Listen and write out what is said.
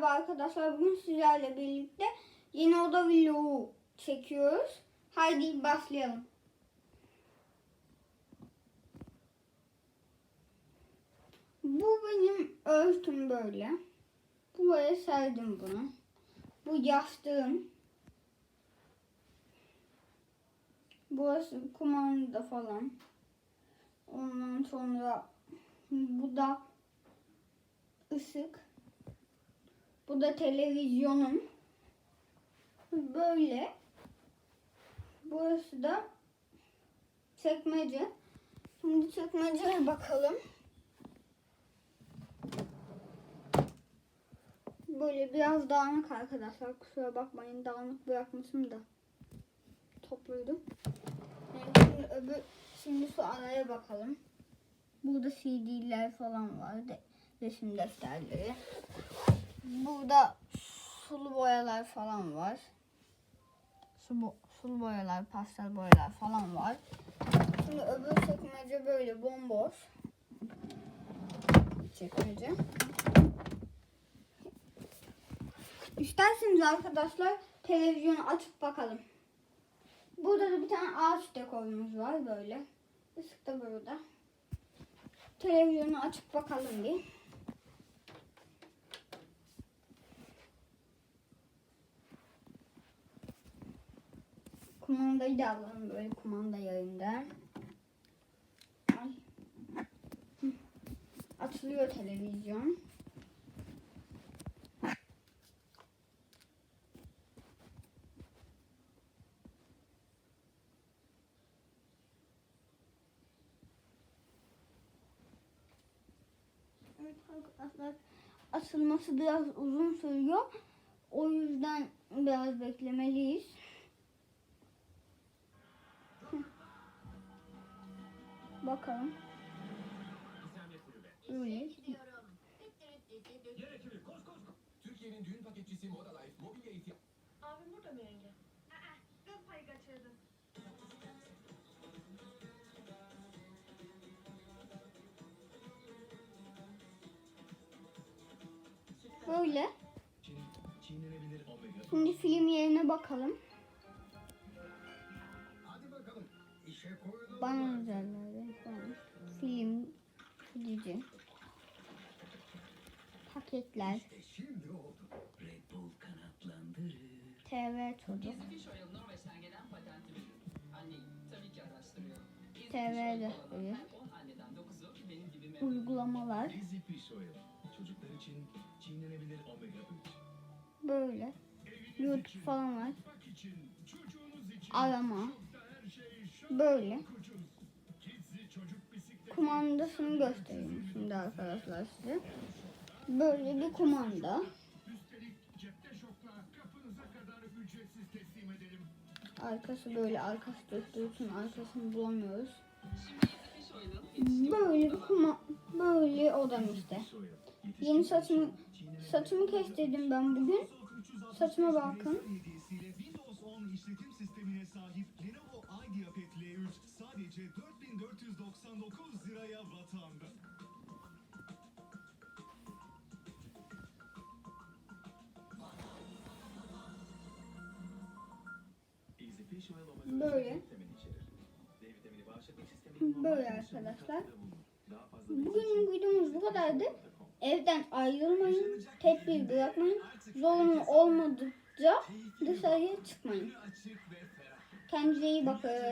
Merhaba arkadaşlar. Bugün sizlerle birlikte yeni oda vlogu çekiyoruz. Haydi başlayalım. Bu benim örtüm böyle. Buraya serdim bunu. Bu yastığım. Burası kumanda falan. Ondan sonra bu da ışık. Bu da televizyonum. Böyle. Burası da çekmece. Şimdi çekmeceye bakalım. Böyle biraz dağınık arkadaşlar. Kusura bakmayın dağınık bırakmışım da. Topladım. Yani şimdi öbür şimdi şu araya bakalım. Burada CD'ler falan var. De, resim defterleri. Burada sulu boyalar falan var. Sulu, sulu boyalar, pastel boyalar falan var. Şimdi öbür çekmece böyle bomboş. Çekmece. İsterseniz arkadaşlar televizyonu açıp bakalım. Burada da bir tane ağaç dekorumuz var böyle. Işık da burada. Televizyonu açıp bakalım bir. Kumandayı da alalım böyle kumanda yayında. Açılıyor televizyon. Evet arkadaşlar açılması biraz uzun sürüyor. O yüzden biraz beklemeliyiz. Bakalım. Koş. Türkiye'nin düğün paketçisi Moda Life mobilya ihtiyacı. Abim burada mı yenge? Aa, kız payı kaçırdın. Böyle. Çiğnenebilir omega. Şimdi film yerine bakalım. Hadi bakalım. İşe koyulalım. Bana özelleri falan. Film, dizi. Paketler. TV çocuk. TV fiş oil de kullanan öyle. her 10 anneden 9'u benim gibi memnun. Uygulamalar. Easy Fish Oil. Çocuklar için çiğnenebilir omega 3. Böyle. YouTube falan var. Arama. Böyle. Kumandasını göstereyim şimdi arkadaşlar size. Böyle bir kumanda. Arkası böyle arkası döktüğü için arkasını bulamıyoruz. Böyle bir kuma böyle odam işte. Yeni saçımı saçımı kestirdim ben bugün. Saçıma bakın. Böyle arkadaşlar. Bugünlük videomuz bu kadardı. Evden ayrılmayın. Tedbir bırakmayın. Zorunlu olmadıkça dışarıya çıkmayın. Kendinize iyi bakın.